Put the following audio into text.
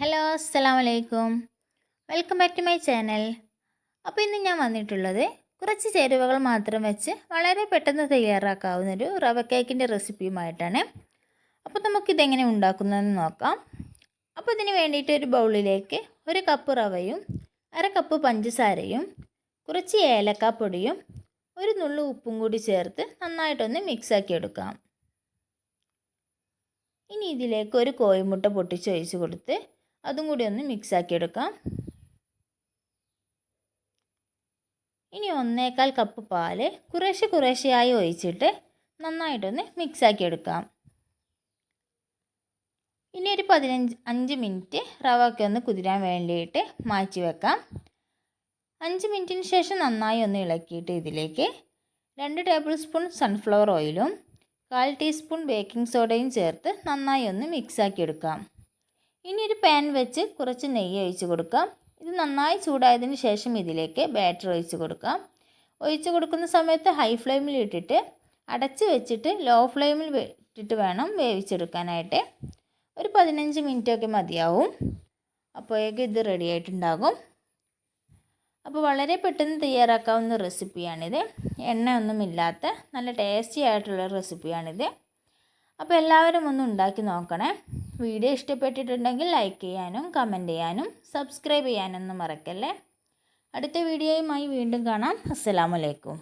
Hello അസ്സലാമലൈക്കും. Welcome back to my channel അപ്പോൾ ഇന്ന് ഞാൻ വന്നിട്ടുള്ളത് കുറച്ച് ചേരുവകൾ മാത്രം വെച്ച് വളരെ പെട്ടെന്ന് തയ്യാറാക്കാവുന്ന ഒരു റവ കേക്കിന്റെ റെസിപ്പിയുമായിട്ടാണ് അപ്പോൾ നമുക്കിതെങ്ങനെ ഉണ്ടാക്കുന്നതെന്ന് നോക്കാം. അപ്പോൾ ഇതിന് വേണ്ടിയിട്ട് ഒരു ബൗളിലേക്ക് ഒരു കപ്പ് റവയും അര കപ്പ് പഞ്ചസാരയും കുറച്ച് ഏലക്കാപ്പൊടിയും ഒരു നുള്ളു ഉപ്പും കൂടി ചേർത്ത് നന്നായിട്ടൊന്ന് മിക്സാക്കി എടുക്കാം. ഇനി ഇതിലേക്ക് ഒരു കോഴിമുട്ട പൊട്ടിച്ച് ഒഴിച്ച് കൊടുത്ത് അതും കൂടി ഒന്ന് മിക്സ് ആക്കി എടുക്കാം ഇനി ഒന്നേക്കാൽ കപ്പ് പാൽ കുറേശ്ശെ കുറേശ്ശെയായി ഒഴിച്ചിട്ട് നന്നായിട്ടൊന്ന് മിക്സാക്കി എടുക്കാം ഇനി ഒരു പതിനഞ്ച് അഞ്ച് മിനിറ്റ് റവൊക്കെ ഒന്ന് കുതിരാൻ വേണ്ടിയിട്ട് മാറ്റി വെക്കാം. അഞ്ച് മിനിറ്റിന് ശേഷം നന്നായി ഒന്ന് ഇളക്കിയിട്ട് ഇതിലേക്ക് രണ്ട് ടേബിൾ സ്പൂൺ സൺഫ്ലവർ ഓയിലും കാൽ ടീസ്പൂൺ ബേക്കിംഗ് സോഡയും ചേർത്ത് നന്നായി ഒന്ന് മിക്സാക്കി എടുക്കാം ഇനി ഒരു പാൻ വെച്ച് കുറച്ച് നെയ്യ് ഒഴിച്ച് കൊടുക്കാം. ഇത് നന്നായി ചൂടായതിന് ശേഷം ഇതിലേക്ക് ബാറ്റർ ഒഴിച്ച് കൊടുക്കാം. ഒഴിച്ച് കൊടുക്കുന്ന സമയത്ത് ഹൈ ഫ്ലെയിമിൽ ഇട്ടിട്ട് അടച്ച് വെച്ചിട്ട് ലോ ഫ്ലെയിമിൽ ഇട്ടിട്ട് വേണം വേവിച്ചെടുക്കാനായിട്ട്. ഒരു പതിനഞ്ച് മിനിറ്റൊക്കെ മതിയാവും. അപ്പോഴേക്കും ഇത് റെഡി ആയിട്ടുണ്ടാകും. അപ്പോൾ വളരെ പെട്ടെന്ന് തയ്യാറാക്കാവുന്ന റെസിപ്പിയാണിത് എണ്ണയൊന്നുമില്ലാത്ത നല്ല ടേസ്റ്റി ആയിട്ടുള്ള റെസിപ്പിയാണിത് അപ്പോൾ എല്ലാവരും ഒന്ന് ഉണ്ടാക്കി നോക്കണേ. വീഡിയോ ഇഷ്ടപ്പെട്ടിട്ടുണ്ടെങ്കിൽ ലൈക്ക് ചെയ്യാനും കമന്റ് ചെയ്യാനും സബ്സ്ക്രൈബ് ചെയ്യാനൊന്നും മറക്കല്ലേ? അടുത്ത വീഡിയോയുമായി വീണ്ടും കാണാം. അസ്സലാമലൈക്കും